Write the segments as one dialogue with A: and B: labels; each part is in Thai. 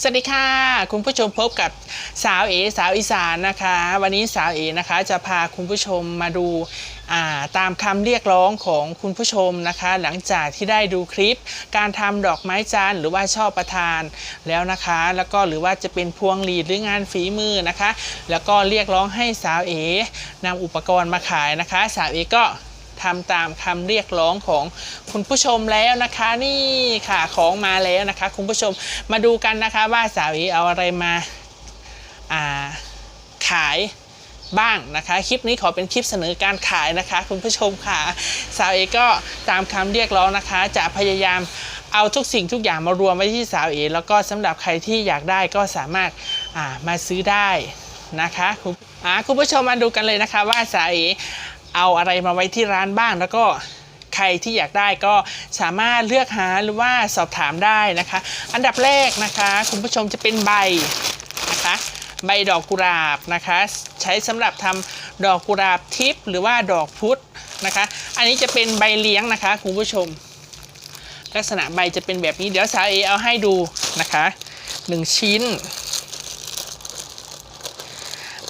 A: สวัสดีค่ะ คุณผู้ชมพบกับสาวเอสาวอีสานนะคะ วันนี้สาวเอนะคะจะพาคุณผู้ชมมาดูาตามคำเรียกร้องของคุณผู้ชมนะคะ หลังจากที่ได้ดูคลิป การทำดอกไม้จันทร์หรือว่าช่อประทานแล้วนะคะ แล้วก็หรือว่าจะเป็นพวงหลีดหรืองานฝีมือนะคะ แล้วก็เรียกร้องให้สาวเอนำอุปกรณ์มาขายนะคะ สาวเอก็ ทำตามคำเรียกร้องของคุณผู้ชมแล้วนะคะนี่ค่ะของมาแล้วนะคะ คุณผู้ชมมาดูกันนะคะว่าสาวเอเอาอะไรมาอ่าขายบ้างนะคะ คลิปนี้ขอเป็นคลิปเสนอการขายนะคะ คุณผู้ชมค่ะ สาวเอก็ตามคำเรียกร้องนะคะ จะพยายามเอาทุกสิ่งทุกอย่างมารวมไว้ที่สาวเอแล้วก็สำหรับใครที่อยากได้ก็สามารถามาซื้อได้นะคะคุณคุณผู้ชมมาดูกันเลยนะคะว่าสาวเอ เอาอะไรมาไว้ที่ร้านบ้าง แล้วก็ใครที่อยากได้ก็สามารถเลือกหาหรือว่าสอบถามได้นะคะ อันดับแรกนะคะ คุณผู้ชมจะเป็นใบนะคะใบดอกกุหลาบนะคะ ใช้สำหรับทำดอกกุหลาบทิพย์หรือว่าดอกพุธนะคะ อันนี้จะเป็นใบเลี้ยงนะคะคุณผู้ชม ลักษณะใบจะเป็นแบบนี้เดี๋ยวสาวเอเอาให้ดูนะคะหนึ่งชิ้น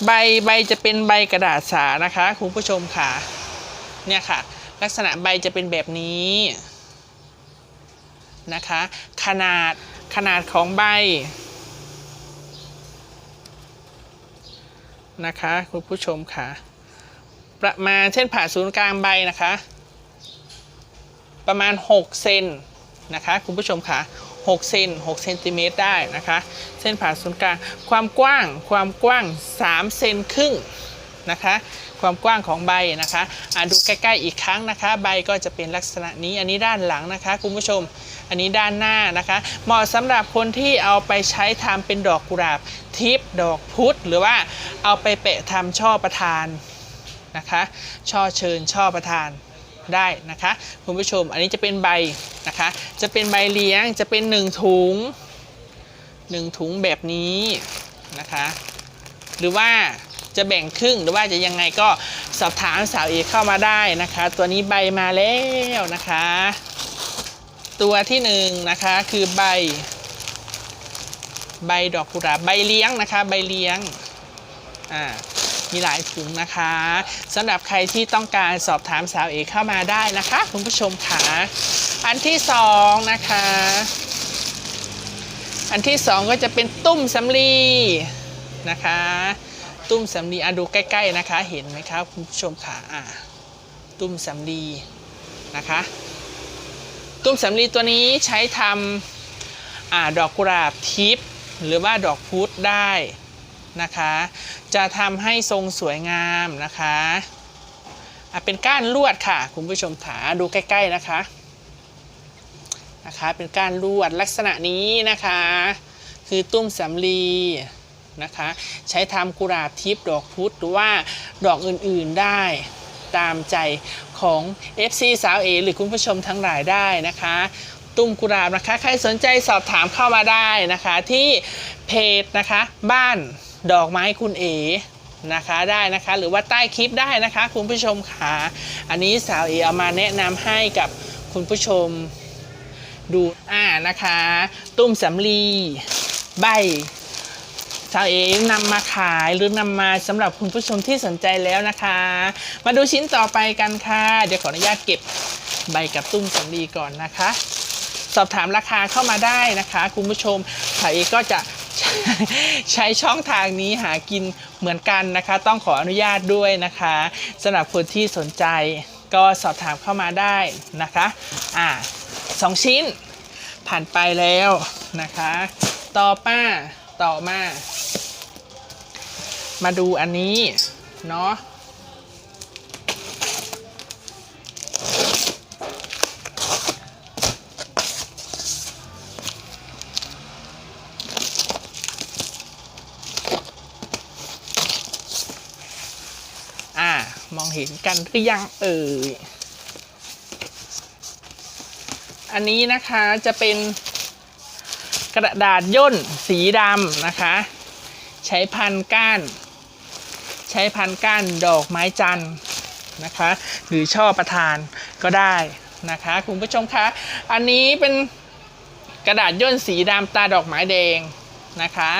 A: ใบใบจะเป็นใบกระดาษสานะคะคุณผู้ชมค่ะเนี่ยค่ะ ลักษณะใบจะเป็นแบบนี้นะคะ ขนาดขนาดของใบนะคะคุณผู้ชมค่ะ ประมาณเส้นผ่าศูนย์กลางใบนะคะ ประมาณ 6 เซนนะคะคุณผู้ชมค่ะ 6เซน6เซนติเมตรได้นะคะ เส้นผ่าศูนย์กลางความกว้างความกว้าง3เซนครึ่งนะคะ ความกว้างของใบนะคะอ่าดูใกล้ๆอีกครั้งนะคะ ใบก็จะเป็นลักษณะนี้อันนี้ด้านหลังนะคะคุณผู้ชม อันนี้ด้านหน้านะคะ เหมาะสำหรับคนที่เอาไปใช้ทำเป็นดอกกุหลาบทิพย์ดอกพุธหรือว่าเอาไปแปะทำช่อประทานนะคะ ช่อเชิญช่อประทาน ได้นะคะคุณผู้ชมอันนี้จะเป็นใบนะคะจะเป็นใบเลี้ยงจะเป็นหนึ่งถุงหนึ่งถุงแบบนี้นะคะหรือว่าจะแบ่งครึ่งหรือว่าจะยังไงก็สอบถามสาวเอเข้ามาได้นะคะ ตัวนี้ใบมาแล้วนะคะ ตัวที่หนึ่งนะคะคือใบ ใบดอกกุหลาบใบเลี้ยงนะคะ ใบเลี้ยงอ่า มีหลายถุงนะคะสำหรับใครที่ต้องการสอบถามสาวเอกเข้ามาได้นะคะ คุณผู้ชมค่ะอันที่สองนะคะ อันที่สองก็จะเป็นตุ้มสำลีนะคะ ตุ้มสำลีอะดูใกล้ๆนะคะ เห็นไหมครับคุณผู้ชมค่ะอ่าตุ้มสำลีนะคะตุ้มสำลีตัวนี้ใช้ทำอ่าดอกกุหลาบทิพย์หรือว่าดอกพุธได้ นะคะ จะทำให้ทรงสวยงามนะคะเป็นก้านลวดค่ะ คุณผู้ชมขาดูใกล้ ๆนะคะนะคะเป็นก้านลวดลักษณะนี้นะคะ คือตุ้มสำลีนะคะ ใช้ทำกุหลาบทิพย์ดอกพุธหรือว่าดอกอื่นๆได้ตามใจของ FC สาวเอหรือคุณผู้ชมทั้งหลายได้นะคะ ตุ้มกุหลาบนะคะ ใครสนใจสอบถามเข้ามาได้นะคะ ที่เพจนะคะ บ้าน ดอกไม้คุณเอนะคะได้นะคะหรือว่าใต้คลิปได้นะคะคุณผู้ชมค่ะอันนี้สาวเอเอามาแนะนำให้กับคุณผู้ชมดูอ่านะคะ ตุ้มสำลีใบสาวเอนำมาขายหรือนำมาสำหรับคุณผู้ชมที่สนใจแล้วนะคะ มาดูชิ้นต่อไปกันค่ะ เดี๋ยวขออนุญาตเก็บใบกับตุ้มสำลีก่อนนะคะ สอบถามราคาเข้ามาได้นะคะ คุณผู้ชมสาวเอก็จะ ใช้ช่องทางนี้หากินเหมือนกันนะคะ ต้องขออนุญาตด้วยนะคะสำหรับคนที่สนใจก็สอบถามเข้ามาได้นะคะอ่าสองชิ้น ผ่านไปแล้วนะคะ ต่อป้าต่อมา มาดูอันนี้ เนาะอ่า มองเห็นกันหรือยังเอ่ย อันนี้นะคะจะเป็นกระดาษย่นสีดำนะคะ ใช้พันก้าน ใช้พันก้านดอกไม้จันทร์นะคะ หรือช่อประทานก็ได้นะคะคุณผู้ชมคะอันนี้เป็นกระดาษย่นสีดำตาดอกไม้แดงนะคะ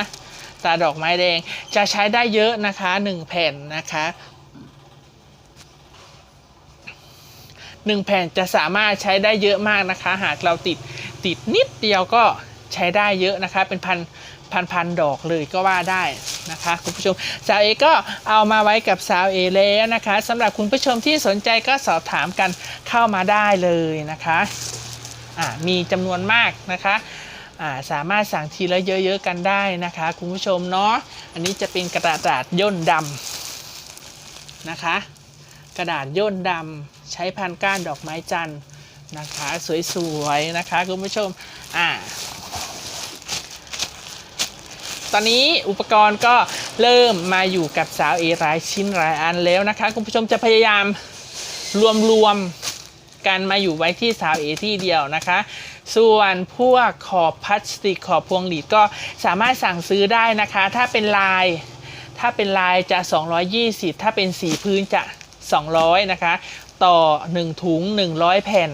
A: ตาดอกไม้แดงจะใช้ได้เยอะนะคะ 1 แผ่นนะคะ หนึ่งแผ่นจะสามารถใช้ได้เยอะมากนะคะ หากเราติดติดนิดเดียวก็ใช้ได้เยอะนะคะ เป็นพันพันพันดอกเลยก็ว่าได้นะคะคุณผู้ชมสาวเอก็เอามาไว้กับสาวเอแล้วนะคะสำหรับคุณผู้ชมที่สนใจก็สอบถามกันเข้ามาได้เลยนะคะมีจำนวนมากนะคะสามารถสั่งทีละเยอะๆกันได้นะคะ คุณผู้ชมเนาะอันนี้จะเป็นกระดาษย่นดำนะคะ กระดาษย่นดำ ใช้พันก้านดอกไม้จันทร์นะคะ สวยๆนะคะคุณผู้ชมอ่าตอนนี้อุปกรณ์ก็เริ่มมาอยู่กับสาวเอหลายชิ้นหลายอันแล้วนะคะ คุณผู้ชมจะพยายามรวมรวมๆกันมาอยู่ไว้ที่สาวเอที่เดียวนะคะ ส่วนพวกขอบพลาสติกขอบพวงหลีดก็สามารถสั่งซื้อได้นะคะ ถ้าเป็นลาย ถ้าเป็นลายจะ 220 ถ้าเป็นสีพื้นจะ 200 นะคะ ต่อ 1 ถุง 100 แผ่น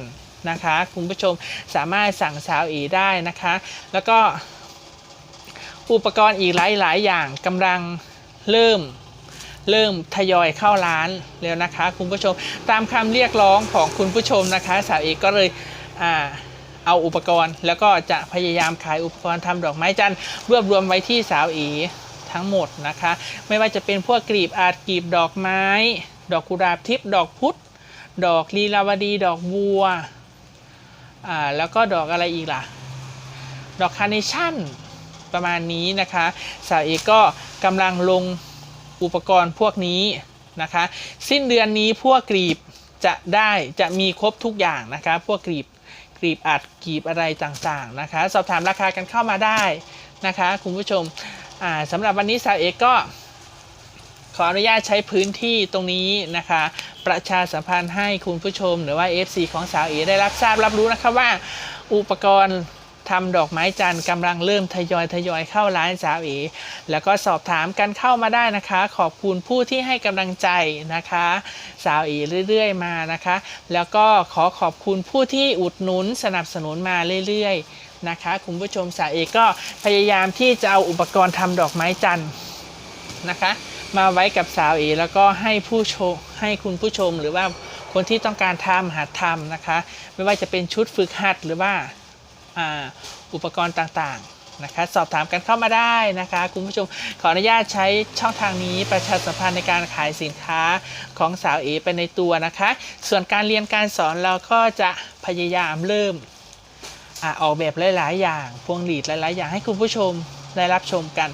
A: นะคะ คุณผู้ชมสามารถสั่งสาวเอได้นะคะ แล้วก็อุปกรณ์อีกหลายหลาย ๆ อย่างกำลังเริ่มเริ่มทยอยเข้าร้านแล้วนะคะ คุณผู้ชมตามคำเรียกร้องของคุณผู้ชมนะคะ สาวเอกก็เลยอ่าเอาอุปกรณ์ แล้วก็จะพยายามขายอุปกรณ์ทำดอกไม้จันทร์รวบรวมไว้ที่สาวเอทั้งหมดนะคะ ไม่ว่าจะเป็นพวกกลีบอาจกลีบดอกไม้ ดอกกุหลาบทิพย์ดอกพุธ ดอกลีลาวดีดอกบัวอ่าแล้วก็ดอกอะไรอีกล่ะ ดอกคาร์เนชั่นประมาณนี้นะคะสาวเอกก็กำลังลงอุปกรณ์พวกนี้นะคะ สิ้นเดือนนี้พวกกรีบจะได้จะมีครบทุกอย่างนะคะ พวกกรีบกรีบอัดกรีบอะไรต่างๆนะคะ สอบถามราคากันเข้ามาได้นะคะคุณผู้ชมสำหรับวันนี้สาวเอกก็ขออนุญาตใช้พื้นที่ตรงนี้นะคะ ประชาสัมพันธ์ให้คุณผู้ชม หรือว่า FC ของสาวเอได้รับทราบรับรู้นะคะว่า อุปกรณ์ทำดอกไม้จันทร์กำลังเริ่มทยอยทยอยเข้าร้านสาวเอแล้วก็สอบถามกันเข้ามาได้นะคะ ขอบคุณผู้ที่ให้กำลังใจนะคะ สาวเอเรื่อยๆ มานะคะ แล้วก็ขอขอบคุณผู้ที่อุดหนุนสนับสนุนมาเรื่อยๆนะคะ คุณผู้ชมสาวเอก็พยายามที่จะเอาอุปกรณ์ทำดอกไม้จันทร์นะคะ มาไว้กับสาวเอแล้วก็ให้ผู้ชม ให้คุณผู้ชมหรือว่าคนที่ต้องการทำหัดทำนะคะ ไม่ว่าจะเป็นชุดฝึกหัดหรือว่าอุปกรณ์ต่างๆนะคะ สอบถามกันเข้ามาได้นะคะ คุณผู้ชมขออนุญาตใช้ช่องทางนี้ประชาสัมพันธ์ในการขายสินค้าของสาวเอไปในตัวนะคะ ส่วนการเรียนการสอนเราก็จะพยายามเริ่มอออกแบบหลาย ๆ อย่าง พวงหลีดหลาย ๆ อย่างให้คุณผู้ชมได้รับชมกัน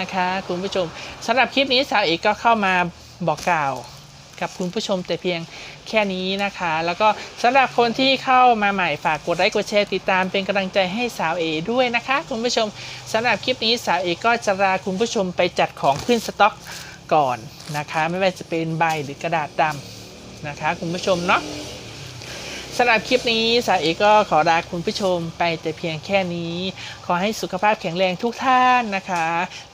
A: นะคะ คุณผู้ชมสำหรับคลิปนี้สาวเอกก็เข้ามาบอกกล่าว กับคุณผู้ชมแต่เพียงแค่นี้นะคะ แล้วก็สำหรับคนที่เข้ามาใหม่ฝากกดไลค์กดแชร์ติดตามเป็นกำลังใจให้สาวเอด้วยนะคะ คุณผู้ชมสำหรับคลิปนี้สาวเอก็จะลาคุณผู้ชมไปจัดของขึ้นสต็อกก่อนนะคะ ไม่ว่าจะเป็นใบหรือกระดาษดำนะคะ คุณผู้ชมเนาะสำหรับคลิปนี้สาวเอกก็ขอลาคุณผู้ชมไปแต่เพียงแค่นี้ ขอให้สุขภาพแข็งแรงทุกท่านนะคะ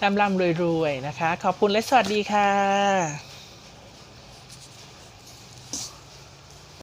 A: ร่ำร่ำรวยๆนะคะ ขอบคุณและสวัสดีค่ะ